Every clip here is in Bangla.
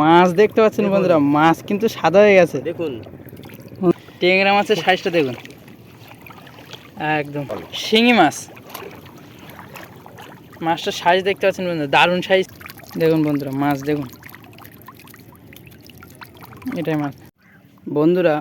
মাছ দেখতে পাচ্ছেন বন্ধুরা মাছ কিন্তু সাদা হয়ে গেছে। দেখুন। টেংরা মাছের সাইজটা দেখুন। একদম। শিঙি মাছ। মাছটার সাইজ দেখতে পাচ্ছেন বন্ধুরা দারুণ সাইজ। দেখুন বন্ধুরা মাছ দেখুন। এটাই মাছ। বন্ধুরা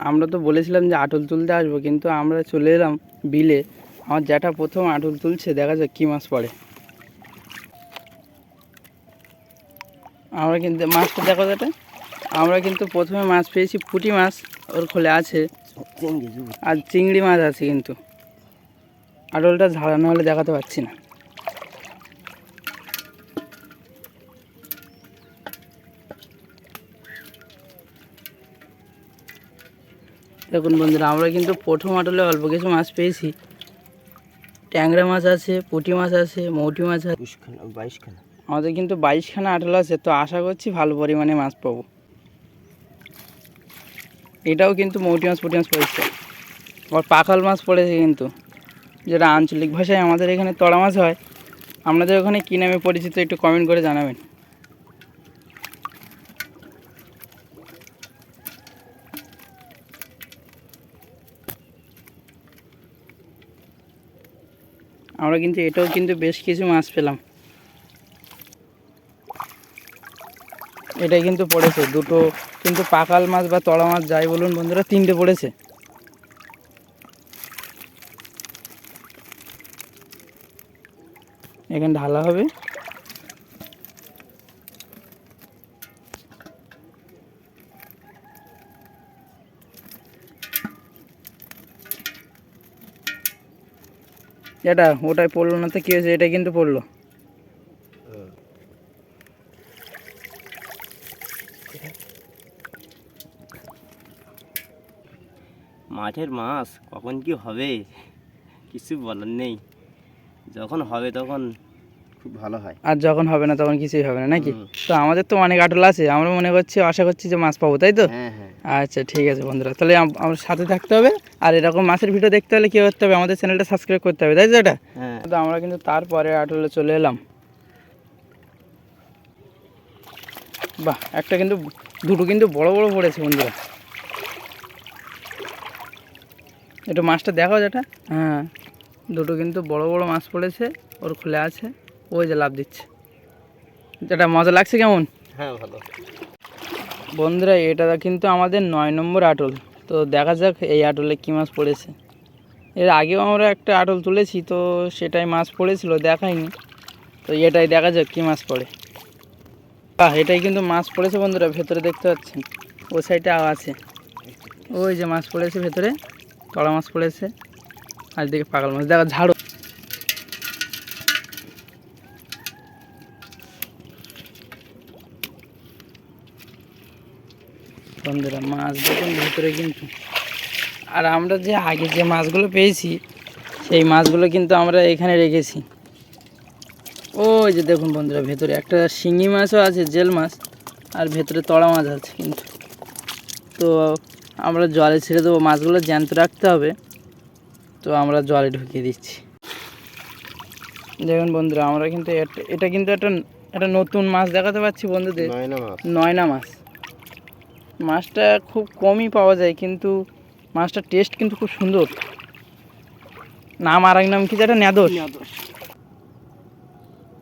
আমরা তো বলেছিলাম যে আটল তুলতে আসব কিন্তু আমরা চলে এলাম বিলে। আমার জ্যাঠা প্রথম আটল তুলছে দেখা যাক কী মাছ পড়ে। আমরা কিন্তু মাছটা দেখো যেটা। আমরা কিন্তু প্রথমে মাছ পেয়েছি পুঁটি মাছ ওর খোলে আছে। আর চিংড়ি মাছ আছে কিন্তু। আটলটা ঝাড়ানো হলে দেখাতে পাচ্ছি না। দেখুন বন্ধুরা আমরা কিন্তু প্রথম আটলে অল্প কিছু মাছ পেয়েছি। ট্যাংরা মাছ আছে পুঁটি মাছ আছে মৌটি মাছ আছে। বাইশখানা। আমাদের কিন্তু বাইশখানা আটল আছে, তো আশা করছি ভালো পরিমাণে মাছ পাবো। এটাও কিন্তু মৌটি মাছ, পুঁটি মাছ পড়েছে। আবার পাখাল মাছ পড়েছে কিন্তু, যেটা আঞ্চলিক ভাষায় আমাদের এখানে তড়া মাছ হয়। আপনাদের ওখানে কী নামে পরিচিত একটু কমেন্ট করে জানাবেন। আমরা কিন্তু এটাও কিন্তু বেশ কিছু মাছ পেলাম। এটা কিন্তু পড়েছে, দুটো কিন্তু পাকাল মাছ বা তড়া মাছ যাই বলুন বন্ধুরা, তিনটে পড়েছে। এখানে ঢালা হবে। এটা ওটাই পড়ল না তো কী হয়েছে? এটা কিন্তু পড়ল। মাঠের মাছ কখন কি হবে? কিছু বলার নেই। যখন হবে তখন খুব ভালো হয়। আর যখন হবে না তখন কিছুই হবে না নাকি? তো আমাদের তো অনেক আটল আছে আমরা মনে করছি আশা করছি যে মাছ পাবো তাই তো? হ্যাঁ হ্যাঁ। আচ্ছা ঠিক আছে বন্ধুরা তাহলে আমার সাথে থাকতে হবে আর এরকম মাছের ভিডিও দেখতে হলে কী করতে হবে আমাদের চ্যানেলটা সাবস্ক্রাইব করতে হবে তাই তো এটা? হ্যাঁ। তো আমরা কিন্তু তারপরে আটলে চলে এলাম। বাহ একটা কিন্তু দুটো কিন্তু বড় বড় পড়েছে বন্ধুরা। একটু মাছটা দেখাও যেটা। হ্যাঁ। দুটো কিন্তু বড় বড় মাছ পড়েছে ওর খুলে আছে ওই যে লাভ দিচ্ছে। যেটা মজা লাগছে কেমন? হ্যাঁ ভালো। বন্ধুরা এটা কিন্তু আমাদের নয় নম্বর আটল। তো দেখা যাক এই আটলে কী মাছ পড়েছে। এর আগেও আমরা একটা আটল তুলেছি তো সেটাই মাছ পড়েছিল দেখাইনি। তো এটাই দেখা যাক কী মাছ পড়ে। বাহ এটাই কিন্তু মাছ পড়েছে বন্ধুরা ভেতরে দেখতে পাচ্ছেন। ও সাইডে আছে। ওই যে মাছ পড়েছে ভেতরে। তড়া মাছ পড়েছে। আর দিকে পাগল মাছ। দেখা ঝাড়ো। বন্ধুরা, মাছ দেখুন ভিতরে কিন্তু। আর আমরা যে আগে যে মাছগুলো পেয়েছি, সেই মাছগুলো কিন্তু আমরা এখানে রেখেছি। ওই যে দেখুন বন্ধুরা, ভেতরে একটা শিঙি মাছও আছে, জেল মাছ, আর ভেতরে তড়া মাছ আছে কিন্তু। তো আমরা জলে ছেড়ে দেবো মাছগুলো জ্যান্ত রাখতে হবে। তো আমরা জলে ঢুকিয়ে দিচ্ছি। দেখুন বন্ধুরা আমরা কিন্তু এটা- এটা কিন্তু একটা একটা নতুন মাছ দেখাতে পাচ্ছি বন্ধুদের। নয়না মাছ। মাছটা খুব কমই পাওয়া যায় কিন্তু মাছটার টেস্ট কিন্তু খুব সুন্দর। নাম আর এক নাম কি যেটা নেদোস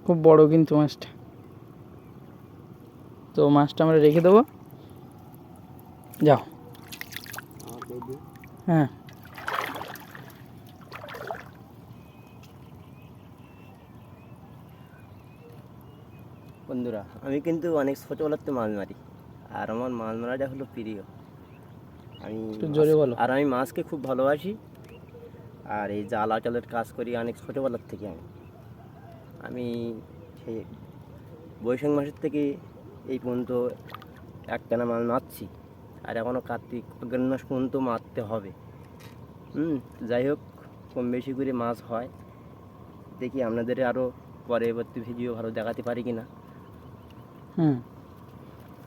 খুব বড় কিন্তু মাছটা। তো মাছটা আমরা রেখে দেবো। যাও। হ্যাঁ। বন্ধুরা আমি কিন্তু অনেক ছোটোবেলাতে মাছ মারি আর আমার মাছ মারাটা হলো প্রিয়। আমি জোরে বলো। আর আমি মাছকে খুব ভালোবাসি আর এই জাল আটালের কাজ করি অনেক ছোটোবেলার থেকে আমি। আমি সেই বৈশাখ মাসের থেকে এই পর্যন্ত একটানা মাছ মারছি। আর এখনও কার্তিক অগ্রহণ মাস পর্যন্ত মারতে হবে। হুম, যাই হোক, কম বেশি করে মাছ হয়। দেখি আপনাদের আরও পরবর্তী ভিডিও ভালো দেখাতে পারি কি না হুম।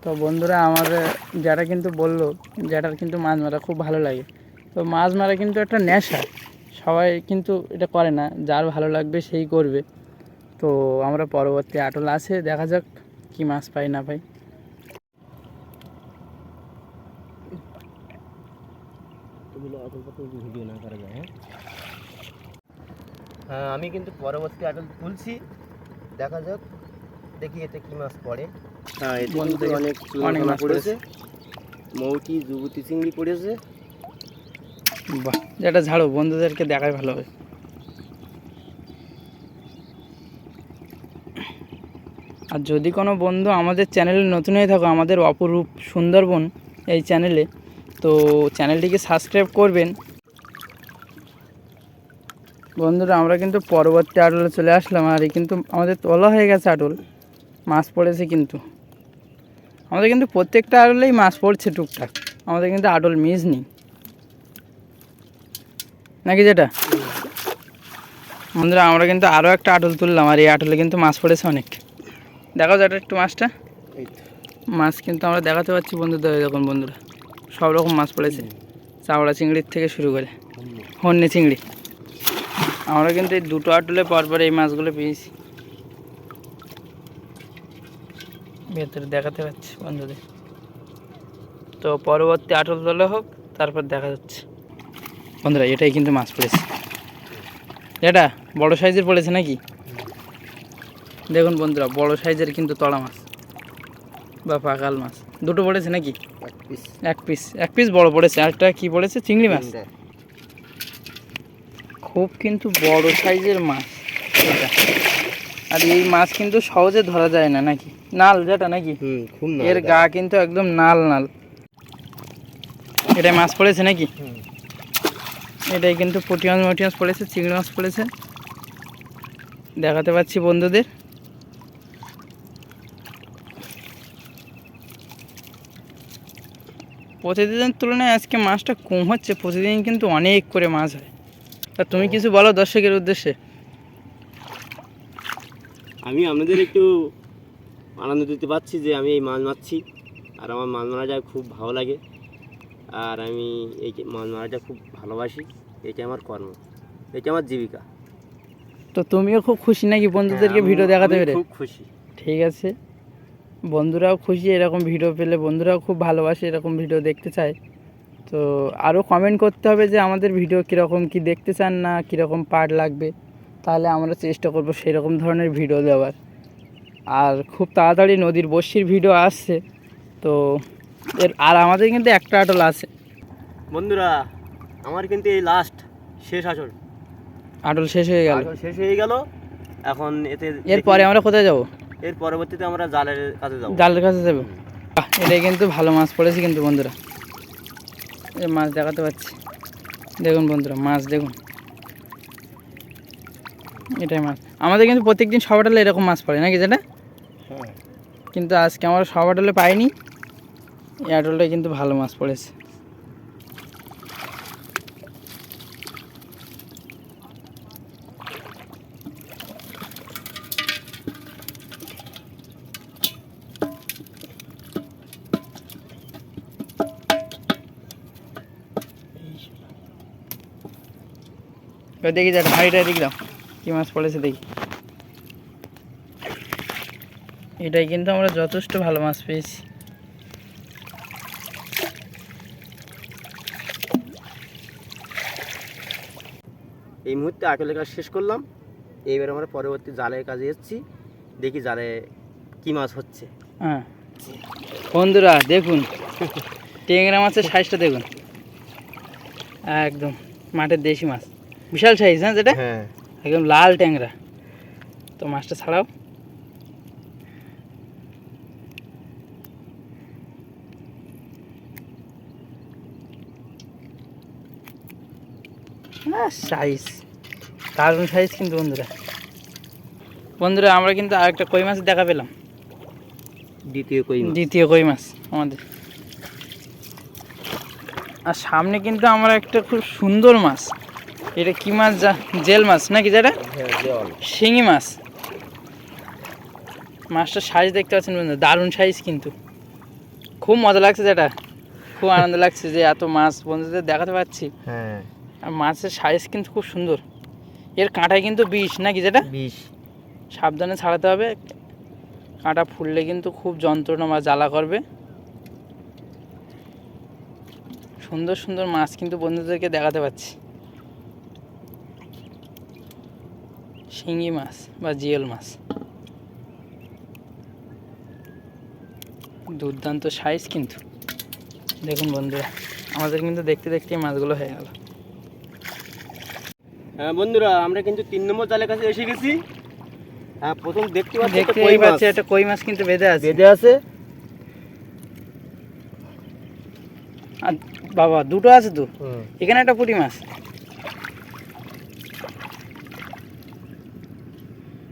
তো বন্ধুরা, আমাদের যারা কিন্তু বলল যাটার কিন্তু মাছ মারা খুব ভালো লাগে। তো মাছ মারা কিন্তু একটা নেশা। সবাই কিন্তু এটা করে না, যার ভালো লাগবে সেই করবে। তো আমরা পরবর্তী আটল আছে, দেখা যাক কি মাছ পাই না পাই। ভিডিও না করা যায় হ্যাঁ? হ্যাঁ আমি কিন্তু পরবর্তী আটল তুলছি। দেখা যাক দেখি এতে কি মাছ পড়ে। হ্যাঁ এতে কিন্তু অনেক অনেক মাছ পড়েছে। মৌটি যুবতী চিংড়ি পড়েছে। বাহ যেটা ঝাড়ো বন্ধুদেরকে দেখাই ভালো হবে আর যদি কোনো বন্ধু আমাদের চ্যানেলে নতুন হয়ে থাকো আমাদের অপরূপ সুন্দরবন এই চ্যানেলে তো চ্যানেলটিকে সাবস্ক্রাইব করবেন। বন্ধুরা আমরা কিন্তু পরবর্তী আটলে চলে আসলাম আর এই কিন্তু আমাদের তোলা হয়ে গেছে আটল মাছ পড়েছে কিন্তু। আমাদের কিন্তু প্রত্যেকটা আটলেই মাছ পড়ছে টুকটাক। আমাদের কিন্তু আটল মিস নেই। নাকি যেটা? বন্ধুরা আমরা কিন্তু আরও একটা আটল তুললাম আর এই আটলে কিন্তু মাছ পড়েছে অনেক। দেখাও যেটা একটু মাছটা। মাছ কিন্তু আমরা দেখাতে পাচ্ছি বন্ধুদের দেখুন বন্ধুরা। সব রকম মাছ পড়েছে। চাওড়া চিংড়ির থেকে শুরু করে হন্যে চিংড়ি। আমরা কিন্তু এই দুটো আটলে পরপর এই মাছগুলো পেয়েছি। ভেতরে দেখাতে পাচ্ছি বন্ধুদের। তো পরবর্তী আটল তোলা হোক, তারপর দেখা যাচ্ছে। বন্ধুরা, এটাই কিন্তু মাছ পড়েছে। এটা বড় সাইজের পড়েছে নাকি? দেখুন বন্ধুরা, বড় সাইজের কিন্তু তড়া মাছ বা পাকাল মাছ। দুটো পড়েছে নাকি? পিস এক পিস এক পিস বড় পড়েছে আরেকটা কি পড়েছে চিংড়ি মাছ। খুব কিন্তু বড় সাইজের মাছ এটা। আর এই মাছ কিন্তু সহজে ধরা যায় না নাকি? নাল যেটা নাকি? এর গা কিন্তু একদম নাল নাল। এটাই মাছ পড়েছে নাকি? এটাই কিন্তু পুঁটি মাছ মটি মাছ পড়েছে চিংড়ি মাছ পড়েছে। দেখাতে পাচ্ছি বন্ধুদের। প্রতিদিনের তুলনায় আজকে মাছটা কম হচ্ছে প্রতিদিন কিন্তু অনেক করে মাছ হয়। তা তুমি কিছু বলো দর্শকের উদ্দেশ্যে। আমি আপনাদের একটু আনন্দ দিতে পারছি যে আমি এই মাছ মারছি আর আমার মাছ মারা যায় খুব ভালো লাগে আর আমি এই মাছ মারাটা খুব ভালোবাসি এটা আমার কর্ম এটা আমার জীবিকা। তো তুমিও খুব খুশি নাকি বন্ধুদেরকে হ্যাঁ, ভিডিও দেখাতে পেরে? খুব খুশি। ঠিক আছে। বন্ধুরাও খুশি এরকম ভিডিও পেলে বন্ধুরাও খুব ভালোবাসে এরকম ভিডিও দেখতে চায়। তো আরও কমেন্ট করতে হবে যে আমাদের ভিডিও কীরকম কি দেখতে চান না কীরকম পার্ট লাগবে। তাহলে আমরা চেষ্টা করব সেরকম ধরনের ভিডিও দেওয়ার। আর খুব তাড়াতাড়ি নদীর বর্ষির ভিডিও আসছে তো এর আর আমাদের কিন্তু একটা আটল আছে। বন্ধুরা আমার কিন্তু এই লাস্ট শেষ আসল আটল শেষ হয়ে গেল। শেষ হয়ে গেল এখন এতে এরপরে আমরা কোথায় যাব? এর পরবর্তীতে আমরা জালের কাছে যাব। জালের কাছে যাব। বাহ, এটাই কিন্তু ভালো মাছ পড়েছে কিন্তু বন্ধুরা। এই মাছ দেখাতে পাচ্ছি। দেখুন বন্ধুরা মাছ দেখুন। এটাই মাছ। আমাদের কিন্তু প্রত্যেকদিন সবাটালে এরকম মাছ পড়ে নাকি যেটা? হ্যাঁ। কিন্তু আজকে আমরা সবাটালে পাইনি। এই আটলটায় কিন্তু ভালো মাছ পড়েছে। এবার দেখি যেটা হাইটা দেখলাম কী মাছ পড়েছে দেখি। এটাই কিন্তু আমরা যথেষ্ট ভালো মাছ পেয়েছি। এই মুহূর্তে আটলের কাজ শেষ করলাম। এইবার আমরা পরবর্তী জালের কাজে এসেছি দেখি জালে কি মাছ হচ্ছে। হ্যাঁ। বন্ধুরা দেখুন ট্যাংরা মাছের সাইজটা দেখুন। একদম মাঠের দেশি মাছ। বিশাল সাইজ হ্যাঁ যেটা? হ্যাঁ। একদম লাল ট্যাংরা। তো মাছটা ছাড়াও। সাইজ দারুণ সাইজ কিন্তু বন্ধুরা। বন্ধুরা আমরা কিন্তু আরেকটা কই মাছ দেখা পেলাম। দ্বিতীয় কই দ্বিতীয় কই মাছ আমাদের। আর সামনে কিন্তু আমরা একটা খুব সুন্দর মাছ। এটা কি মাছ যা? জেল মাছ নাকি যেটা? হ্যাঁ শিঙি মাছ। মাছটার সাইজ দেখতে পাচ্ছেন বন্ধু দারুণ সাইজ কিন্তু। খুব মজা লাগছে যেটা। খুব আনন্দ লাগছে যে এত মাছ বন্ধুদের দেখাতে পাচ্ছি। হ্যাঁ। আর মাছের সাইজ কিন্তু খুব সুন্দর। এর কাঁটায় কিন্তু বিষ নাকি যেটা? বিষ। সাবধানে ছাড়াতে হবে। কাঁটা ফুললে কিন্তু খুব যন্ত্রণা বা জ্বালা করবে। সুন্দর সুন্দর মাছ কিন্তু বন্ধুদেরকে দেখাতে পাচ্ছি। শিঙি মাছ বা জিওল মাছ। দুর্দান্ত সাইজ কিন্তু। দেখুন বন্ধুরা আমাদের কিন্তু দেখতে দেখতে মাছগুলো হয়ে গেল। হ্যাঁ বন্ধুরা আমরা কিন্তু তিন নম্বর জালের কাছে এসে গেছি। হ্যাঁ প্রথম দেখতে পাচ্ছি দেখতে কই মাছ। একটা কই মাছ কিন্তু বেঁধে আছে। বেঁধে আছে। আর বাবা দুটো আছে তো? এখানে একটা পুঁটি মাছ।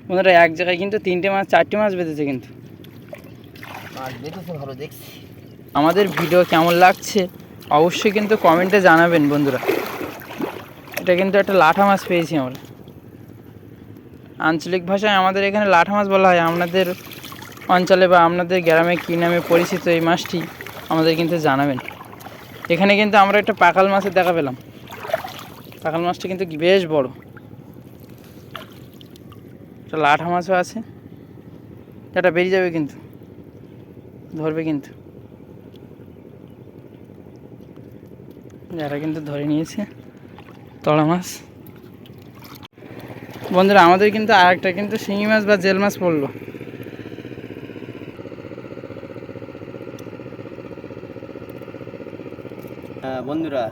বন্ধুরা এক জায়গায় কিন্তু তিনটে মাছ চারটে মাছ বেঁধেছে কিন্তু। ভালো দেখছি। আমাদের ভিডিও কেমন লাগছে অবশ্যই কিন্তু কমেন্টে জানাবেন বন্ধুরা। এটা কিন্তু একটা লাঠা মাছ পেয়েছি আমরা। আঞ্চলিক ভাষায় আমাদের এখানে লাঠা মাছ বলা হয়। আপনাদের অঞ্চলে বা আপনাদের গ্রামে কী নামে পরিচিত এই মাছটি আমাদের কিন্তু জানাবেন। এখানে কিন্তু আমরা একটা পাকাল মাছের দেখা পেলাম। পাকাল মাছটা কিন্তু বেশ বড়। একটা লাঠা মাছও আছে। এটা বেরিয়ে যাবে কিন্তু। ধরবে কিন্তু। যারা কিন্তু ধরে নিয়েছে, তলা মাছ। বন্ধুরা, আমাদের কিন্তু আর একটা কিন্তু শিঙি মাছ বা জেল মাছ পড়ল। বন্ধুরা,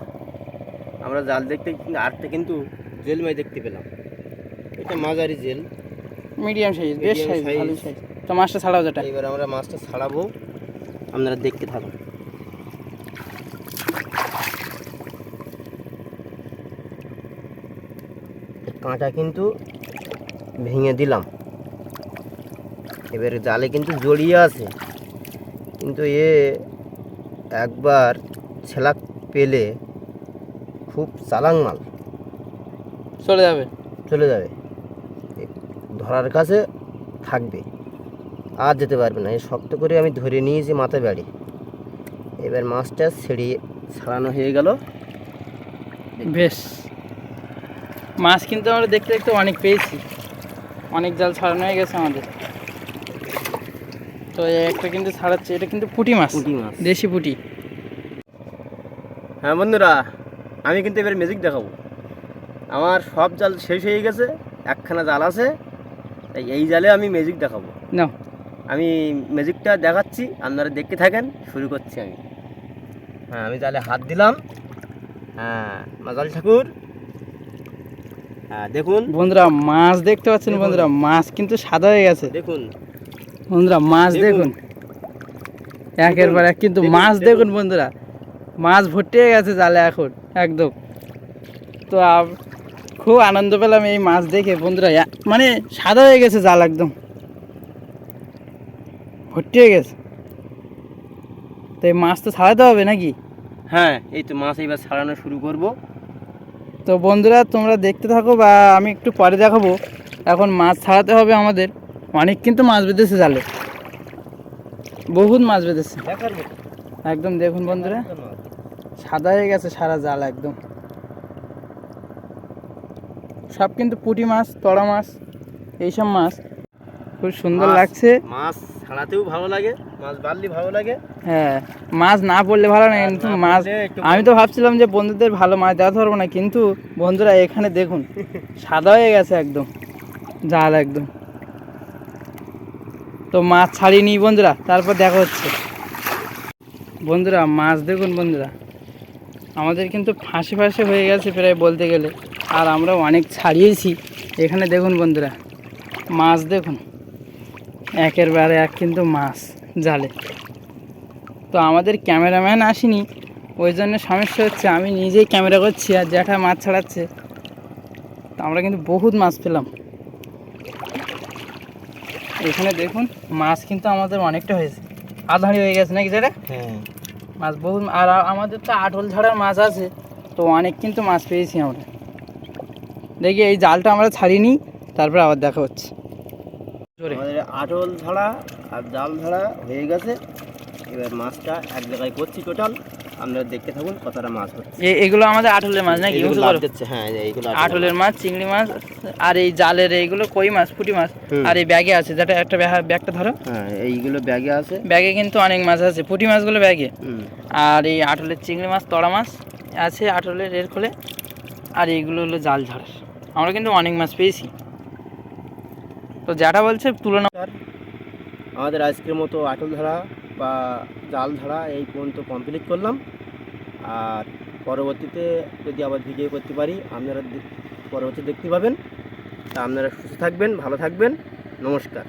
আমরা জাল দেখতে আটটা কিন্তু জেল মাছ দেখতে পেলাম। এটা মাঝারি জেল। মিডিয়াম সাইজ বেশ সাইজ ভালো সাইজ তো মাছটা ছাড়াও যেটা। এবার আমরা মাছটা ছাড়াবো। আপনারা দেখতে থাকুন। কাঁটা কিন্তু ভেঙে দিলাম। এবারে জালে কিন্তু জড়িয়ে আছে। কিন্তু এ একবার ছেলাক পেলে খুব চালাং মাল। চলে যাবে। চলে যাবে। ধরার কাছে থাকবে। আর যেতে পারবে না। এই শক্ত করে আমি ধরে নিয়েছি মাথায় বাড়ি। এবার মাছটা ছেড়িয়ে ছাড়ানো হয়ে গেল। বেশ। মাছ কিন্তু আমরা দেখতে দেখতে অনেক পেয়েছি। অনেক জাল ছাড়ানো হয়ে গেছে আমাদের। তো এই একটা কিন্তু ছাড়াচ্ছে। এটা কিন্তু পুঁটি মাছ। পুঁটি মাছ। দেশি পুঁটি। হ্যাঁ বন্ধুরা আমি কিন্তু এবার ম্যাজিক দেখাবো। আমার সব জাল শেষ হয়ে গেছে। একখানা জাল আছে। তাই এই জালে আমি ম্যাজিক দেখাবো। না আমি ম্যাজিকটা দেখাচ্ছি আপনারা দেখতে থাকেন শুরু করছি আমি। হ্যাঁ আমি জালে হাত দিলাম। হ্যাঁ মাজাল ঠাকুর। হ্যাঁ দেখুন। বন্ধুরা মাছ দেখতে পাচ্ছেন বন্ধুরা মাছ কিন্তু সাদা হয়ে গেছে। দেখুন। বন্ধুরা মাছ দেখুন। একের পর এক কিন্তু মাছ দেখুন। বন্ধুরা। মাছ ভর্তি হয়ে গেছে জালে এখন একদম। তো খুব আনন্দ পেলাম এই মাছ দেখে বন্ধুরা। মানে সাদা হয়ে গেছে জাল একদম। ভর্তি হয়ে গেছে। তো এই মাছ তো ছাড়াতে হবে নাকি? হ্যাঁ এই তো মাছ এবার ছাড়ানো শুরু করব। তো বন্ধুরা তোমরা দেখতে থাকো বা আমি একটু পরে দেখাবো। এখন মাছ ছাড়াতে হবে আমাদের। অনেক কিন্তু মাছ বেঁধেছে জালে। বহুত মাছ বেঁধেছে। একদম দেখুন বন্ধুরা। সাদা হয়ে গেছে সারা জাল একদম। সব কিন্তু পুঁটি মাছ তড়া মাছ এইসব মাছ। খুব সুন্দর লাগছে। মাছ ছাড়াতেও ভালো লাগে মাছ বাড়লে ভালো লাগে। হ্যাঁ মাছ না পড়লে ভালো না কিন্তু মাছ আমি তো ভাবছিলাম যে বন্ধুদের ভালো মাছ দেওয়া ধরবো না কিন্তু বন্ধুরা এখানে দেখুন সাদা হয়ে গেছে একদম জাল একদম। তো মাছ ছাড়িয়ে নিই বন্ধুরা তারপর দেখা হচ্ছে। বন্ধুরা মাছ দেখুন বন্ধুরা। আমাদের কিন্তু ফাঁসে ফাঁসে হয়ে গেছে প্রায় বলতে গেলে। আর আমরা অনেক ছাড়িয়েছি। এখানে দেখুন বন্ধুরা মাছ দেখুন। একের বারে এক কিন্তু মাছ জালে। তো আমাদের ক্যামেরাম্যান আসেনি ওই জন্য সমস্যা হচ্ছে আমি নিজেই ক্যামেরা করছি আর জ্যাঠা মাছ ছাড়াচ্ছে। তো আমরা কিন্তু বহুত মাছ পেলাম। এখানে দেখুন মাছ কিন্তু আমাদের অনেকটা হয়েছে। আধাড়ি হয়ে গেছে নাকি যেটা হ্যাঁ। মাছ বহুত আর আমাদের তো আটল ঝাড়ার মাছ আছে তো অনেক কিন্তু মাছ পেয়েছি আমরা। দেখি এই জালটা আমরা ছাড়িয়ে নিই তারপর আবার দেখা হচ্ছে। আমাদের আটল ধারা আর জাল ধরা হয়ে গেছে। এবার মাছটা এক জায়গায় করছি টোটাল। আপনারা দেখতে থাকুন কতটা মাছ হচ্ছে। এ- এগুলো আমাদের আটলের মাছ নাকি? হ্যাঁ এইগুলো আটলের মাছ চিংড়ি মাছ আর এই জালের এইগুলো কই মাছ? পুঁটি মাছ। আর এই ব্যাগে আছে যেটা একটা ব্যাগ- ব্যাগটা ধরো। হ্যাঁ এইগুলো ব্যাগে আছে। ব্যাগে কিন্তু অনেক মাছ আছে পুঁটি মাছগুলো ব্যাগে। আর এই আটলের চিংড়ি মাছ তড়া মাছ আছে আটলের এর খোলে। আর এইগুলো হলো জাল ঝাড়ের। আমরা কিন্তু অনেক মাছ পেয়েছি। তো যারা বলছে তুলনা আমাদের আজকের মতো আটল ধরা বা জাল ধরা এই পর্যন্ত কমপ্লিট করলাম। আর পরবর্তীতে যদি আবার ভিডিও করতে পারি, আপনারা পরবর্তী দেখতে পাবেন। তা আপনারা সুস্থ থাকবেন, ভালো থাকবেন। নমস্কার।